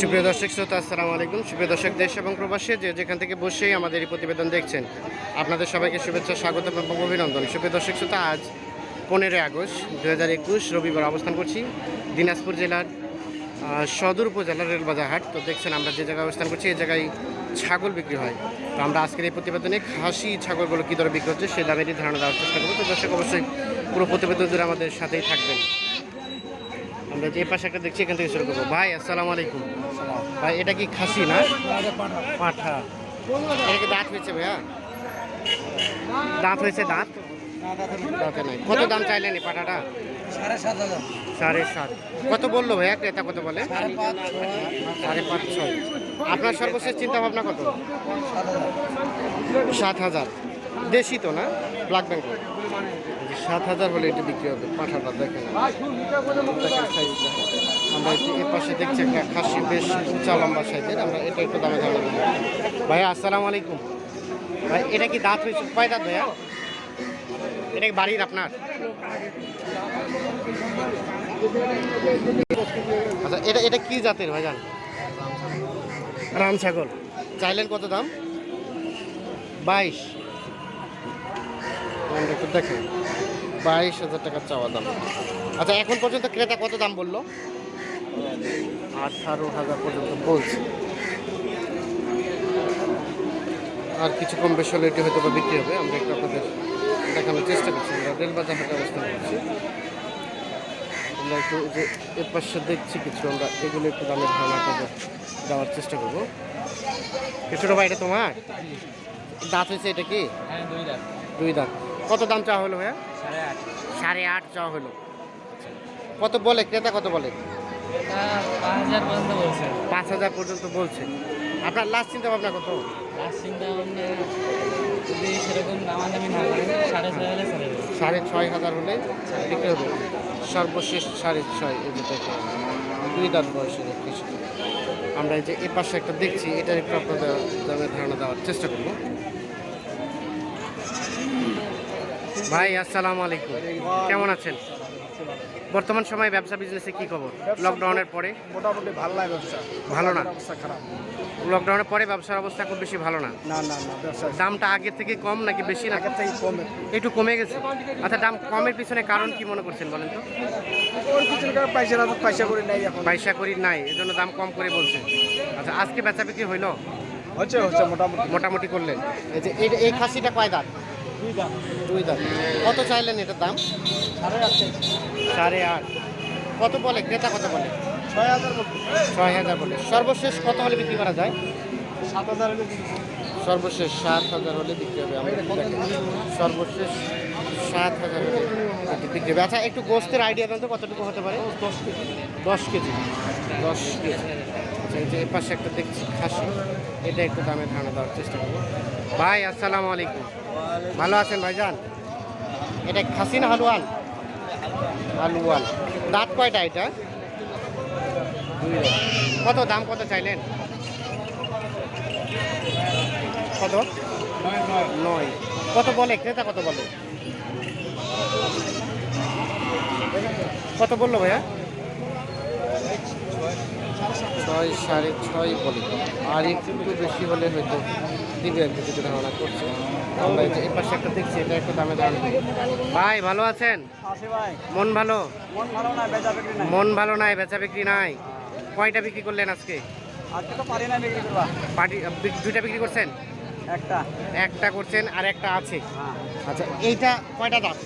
সুপ্রিয় দর্শক, শ্রোতা, আসসালামু আলাইকুম। সুপ্রিয় দর্শক, দেশ এবং প্রবাসী যে যেখান থেকে বসেই আমাদের এই প্রতিবেদন দেখছেন, আপনাদের সবাইকে শুভেচ্ছা স্বাগত এবং অভিনন্দন। সুপ্রিয় দর্শক, শ্রোতা, আজ পনেরোই আগস্ট দু হাজার একুশ, রবিবার অবস্থান করছি দিনাজপুর জেলার সদর উপজেলার রেলবাজার হাট তো দেখছেন, আমরা যে জায়গায় অবস্থান করছি, এই জায়গায় ছাগল বিক্রি হয়। তো আমরা আজকের এই প্রতিবেদনে খাসি ছাগলগুলো কী দরে বিক্রি হচ্ছে সেই দামেরই ধারণা দেওয়ার চেষ্টা করব। তো দর্শক, অবশ্যই পুরো প্রতিবেদন আমাদের সাথেই থাকবেন। আমরা যে পাশে একটা দেখছি, এখান থেকে শুরু করব। ভাই, আসসালামু আলাইকুম। ভাই, এটা কি খাসি না? পাঠা। এটা কি দাঁত হয়েছে ভাইয়া? দাঁত হয়েছে দাঁত? নাই। কত দাম চাইলেন এই পাঠাটা? সাড়ে সাত। কত বলল ভাইয়া? ক্রেতা কত বলে? সাড়ে পাঁচ ছয়। আপনার সর্বশেষ চিন্তা ভাবনা কত? সাত হাজার। দেশি তো না ব্ল্যাক বেঙ্গল সাত হাজার হলে এটি বিক্রি হবে পাঠাটা দেখেন। আমরা এটি এর পাশে দেখছি একটা খাসি বেশ উঁচা লম্বা সাইজের আমরা এটা একটু দামে দামে ভাইয়া আসসালামু আলাইকুম। ভাই এটা কি দাঁত হয়েছে? কয় দাঁত ভাইয়া? এটা কি বাড়ির আপনার? আচ্ছা এটা এটা কি জাতের ভাইজান রাম ছাগল। চাইলেন কত দাম? বাইশ। আমরা একটু দেখেন বাইশ হাজার টাকা চাওয়া দাম। আচ্ছা এখন পর্যন্ত ক্রেতা কত দাম বলল? আঠারো হাজার পর্যন্ত বলছে। আর কিছু কম বেশি হলে এটি হয়তো বা বিক্রি হবে। আমরা একটু আপনাদের দেখানোর চেষ্টা করছি। আমরা রেলবাজার হাটে অবস্থান করছি আমরা একটু যে এর পাশে দেখছি কিছু। আমরা এগুলো একটু দামের ধারণা আপনাদের দেওয়ার চেষ্টা করব। কিছুটা ভাই এটা তোমার? দাঁত হয়েছে এটা কি? হ্যাঁ দুই লাখ দুই দাঁত। কত দাম চাওয়া হলো ভাইয়া? সাড়ে আট। চাওয়া হলো। কত বলে? ক্রেতা কত বলে? পাঁচ হাজার পর্যন্ত বলছে। আপনার লাস্ট চিন্তা ভাবনা কত সাড়ে ছয় হাজার হলে বিক্রি হবে। সর্বশেষ সাড়ে ছয় যে দুই দাঁত বয়সের কিছু আমরা এই যে এ পাশে একটা দেখছি এটার একটু আপনাদের ধারণা দেওয়ার চেষ্টা করব। ভাই আসসালামু আলাইকুম। কেমন আছেন? বর্তমান সময়ে ব্যবসা বিজনেসে কি খবর? লকডাউনের পরে? মোটামুটি ভালো লাগে ব্যবসা। ভালো না? অবস্থা খারাপ। লকডাউনের পরে ব্যবসার অবস্থা খুব বেশি ভালো না? না না না ব্যবসা দামটা আগের থেকে কম নাকি বেশি না? আগের থেকে কম। একটু। কমে গেছে। আচ্ছা দাম কমের পিছনে কারণ কি মনে করছেন বলেন তো? ওর পিছনে কারও পয়সা না পয়সা করে নেই এখন। পয়সা করি নাই এজন্য দাম কম করে বলছে। আচ্ছা আজকে বেচা বিক্রি হইল? হচ্ছে হচ্ছে মোটামুটি। মোটামুটি করলেন। এই যে এই- এই খাসিটা কয় দাঁত? দুই দাম। কত চাইলেন এটার দাম? সাড়ে আট সাড়ে আট। কত বলে? ক্রেতা কত বলে? ছয় হাজার মতো ছয় হাজার বলে। সর্বশেষ কত হলে বিক্রি করা যায়? সাত হাজার হলে সর্বশেষ সাত হাজার হলে বিক্রি হবে। আমরা সর্বশেষ সাত হাজার হলে বিক্রি হবে। আচ্ছা একটু গোস্তের আইডিয়া দেন তো কতটুকু হতে পারে? দশ কেজি। দশ কেজি। দশ কেজি। এই যে পাশে একটা দেখছি খাসি, এটা একটু দামে ধারণা দেওয়ার চেষ্টা করব। ভাই, আসসালামু আলাইকুম। ভালো আছেন ভাইজান? এটা খাসি না হালুয়ান হালুয়ান দাঁত কয়টা এটা? কত দাম কত চাইলেন? কত? নয়। কত বলে? ক্রেতা কত বলে? কত বলল ভাইয়া? ছয় সাড়ে ছয় বলে। আর একটু বেশি হলে হয়তো দিবে আর কিছু ধারণা করছে। আমরা এই পাশে একটা দেখছি এটা একটু দামে দাম। ভাই ভালো আছেন? মন ভালো? মন ভালো নাই বেচা বিক্রি নাই। কয়টা বিক্রি করলেন আজকে? দুইটা বিক্রি করছেন? একটা। একটা করছেন আর একটা আছে। হ্যাঁ। আচ্ছা এইটা কয়টা দাঁত?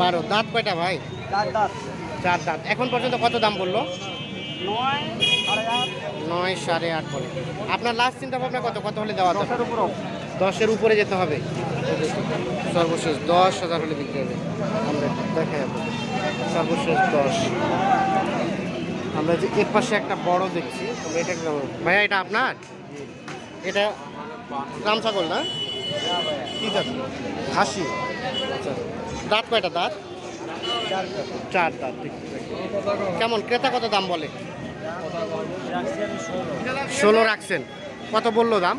বারো। দাঁত কয়টা ভাই? চার দাঁত। এখন পর্যন্ত কত দাম বলল? নয় সাড়ে আট। বলে। আপনার লাস্ট চিন্তা ভাবনা কত? কত হলে দেওয়া যাবে দশের উপরও দশের উপরে যেতে হবে? সর্বশেষ দশ হাজার হলে বিক্রি হবে। আমরা দেখাই আপনাদের সর্বশেষ দশ। আমরা যে এর পাশে একটা বড় দেখছি। এটা ভাইয়া এটা আপনার? এটা রাম ছাগল না? কি জাত খাসি। আচ্ছা। দাঁত কয়টা দাঁত? চার দাঁত। ঠিক কেমন? ক্রেতা কত দাম বলে? ষোলো রাখছেন। কত বলল দাম?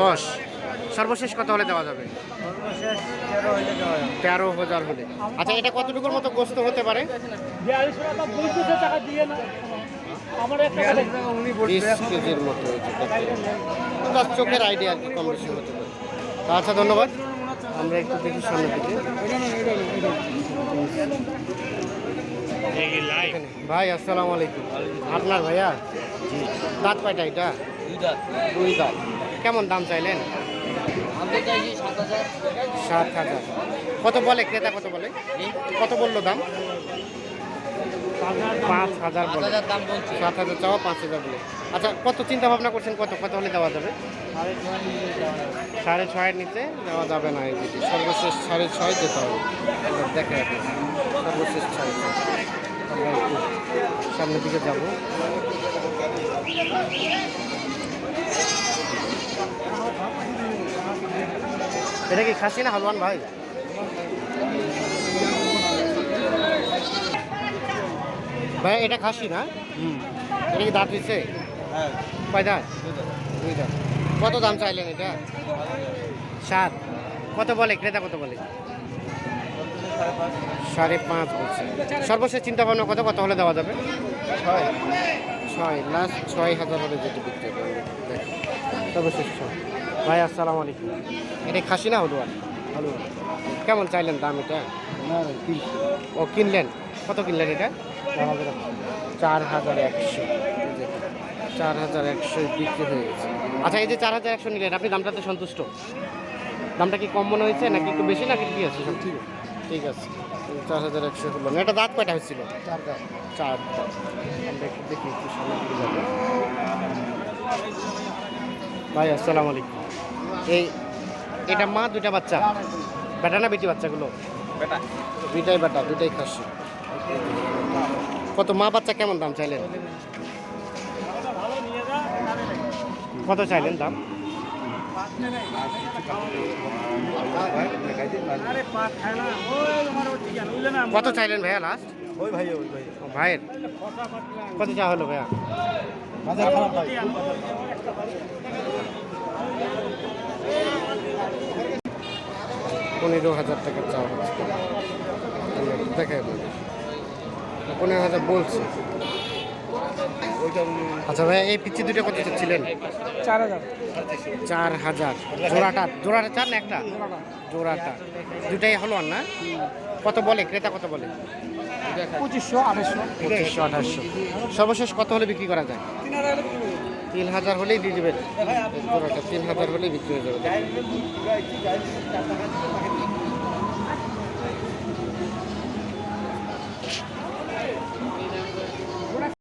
দশ। সর্বশেষ কত হলে দেওয়া যাবে? তেরো হাজার হলে। আচ্ছা এটা কতটুকুর মতো গোস্ত হতে পারে? চোখের আইডিয়া আর কি কম বেশি হতে পারে। আচ্ছা ধন্যবাদ। আমরা একটু দেখি সামনে দিকে। ভাই, আসসালামু আলাইকুম। আপনার ভাইয়া? দাঁত কয়টা এটা? দুই দাঁত। কেমন দাম চাইলেন? সাত হাজার। কত বলে? ক্রেতা কত বলে? কত বলল দাম? পাঁচ হাজার সাত হাজার চাওয়া পাঁচ হাজার বলে। আচ্ছা কত চিন্তা ভাবনা করছেন কত? কত হলে দেওয়া যাবে? সাড়ে ছয়ের নিচে দেওয়া যাবে না সর্বশেষ সাড়ে ছয় যেতে হবে। দেখে সর্বশেষ ছয়। আমরা একটু সামনের দিকে যাব। এটা কি খাসি না হলওয়ান ভাই? ভাই এটা খাসি না? এটা কি দাঁত হয়েছে হ্যাঁ। কয় দাঁত। দুই দাঁত। কত দাম চাইলেন এটা? সাত। কত বলে? ক্রেতা কত বলে? সাড়ে পাঁচ বলছে। সর্বশেষ চিন্তা ভাবনা কত কত হলে দেওয়া যাবে? ছয়। ছয় লাস্ট ছয় হাজার হলে যেটি বিক্রি করবে দেখো। সর্বশেষ ছয়। ভাই আসসালামু আলাইকুম। এটা খাসি না হলুয়া হলুয়া কেমন চাইলেন দাম এটা? ও কিনলেন? কত কিনলেন এটা? চার হাজার একশো। চার হাজার একশো। বিক্রি হয়ে গেছে। আচ্ছা এই যে চার হাজার একশো নিলেন আপনি দামটাতে সন্তুষ্ট। দামটা কি কম মনে হয়েছে নাকি একটু বেশি নাকি কি আছে? সব ঠিক ঠিক আছে। চার হাজার একশো না এটা দাঁত কয়টা হয়েছিল? চার দাঁত। চার দাঁত আমরা একটু দেখি একটু সামনে দিকে যাব। ভাই আসসালামু আলাইকুম। এই এটা মা দুইটা বাচ্চা? বেটা না বেটি বাচ্চাগুলো? বেটা। দুইটাই বেটা দুইটাই খাসি। কত মা বাচ্চা কেমন দাম চাইলেন? কত চাইলেন দাম? কত চাইলেন ভাইয়া লাস্ট ওই ভাই ওই ভাই। ভাইয়ের? কত চা হলো ভাইয়া? বাজার খারাপ ভাই। পনেরো হাজার টাকা চাওয়া হচ্ছে। বলি পনেরো হাজার বলছে। আচ্ছা ভাইয়া এই পিচ্ছি দুটো কত ছিলেন চার হাজার। চার হাজার। জোড়াটা জোড়াটা চার না একটা? জোড়াটা। দুটাই হলো না? কত বলে? ক্রেতা কত বলে? পঁচিশশো আঠাশশো পঁচিশশো আঠাশশো। সর্বশেষ কত হলে বিক্রি করা যায়? তিন হাজার তিন হাজার হলেই দিয়ে দেবেন। জোড়াটা তিন হাজার হলেই বিক্রি হয়ে যাবে।